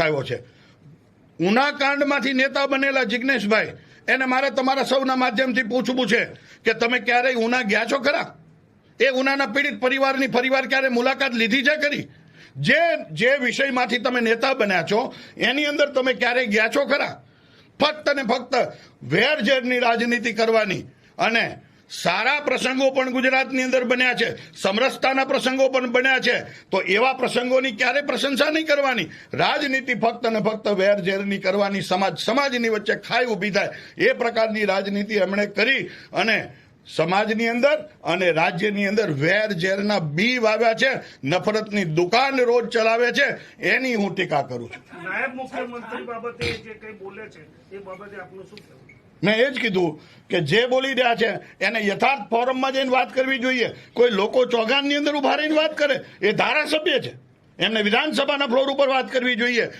આવ્યો છે. ઉના કાંડમાંથી નેતા બનેલા જિજ્ઞેશભાઈ એને મારે તમારા સૌના માધ્યમથી પૂછવું છે કે તમે ક્યારેય ઉના ગયા છો ખરા? એ ઉનાના પીડિત પરિવારની ફરીવાર ક્યારે મુલાકાત લીધી છે કરી જે જે વિષયમાંથી તમે નેતા બન્યા છો, એની અંદર તમે ક્યારેય ગયા છો ખરા? ફક્ત ને ફક્ત વેરઝેરની રાજનીતિ કરવાની અને સારા પ્રસંગો પણ ગુજરાતની અંદર બન્યા છે, સમરસતાના પ્રસંગો પણ બન્યા છે. તો એવા પ્રસંગોની ક્યારે પ્રશંસા નહીં કરવાની? રાજનીતિ ફક્ત ને ફક્ત વેરઝેરની કરવાની, સમાજ, સમાજની વચ્ચે ખાઈ ઊભી થાય. એ પ્રકારની રાજનીતિ એમણે કરી અને સમાજની અંદર અને રાજ્યની અંદર વેર ઝેરના બી વાવ્યા છે, નફરતની દુકાન રોજ ચલાવે છે. એની હું ટીકા કરું છું. નાયબ મુખ્યમંત્રી બાબતે જે કંઈ બોલે છે, એ બાબતે આપનું શું કહેવું? મેં એ જ કીધું કે જે બોલી રહ્યા છે, એને યથાર્થ ફોરમમાં જઈને વાત કરવી જોઈએ. કોઈ લોકો ચોગાનની અંદર ઊભા રહીને વાત કરે, એ ધારાસભ્ય છે. એમને વિધાનસભાના ફ્લોર ઉપર વાત કરવી જોઈએ.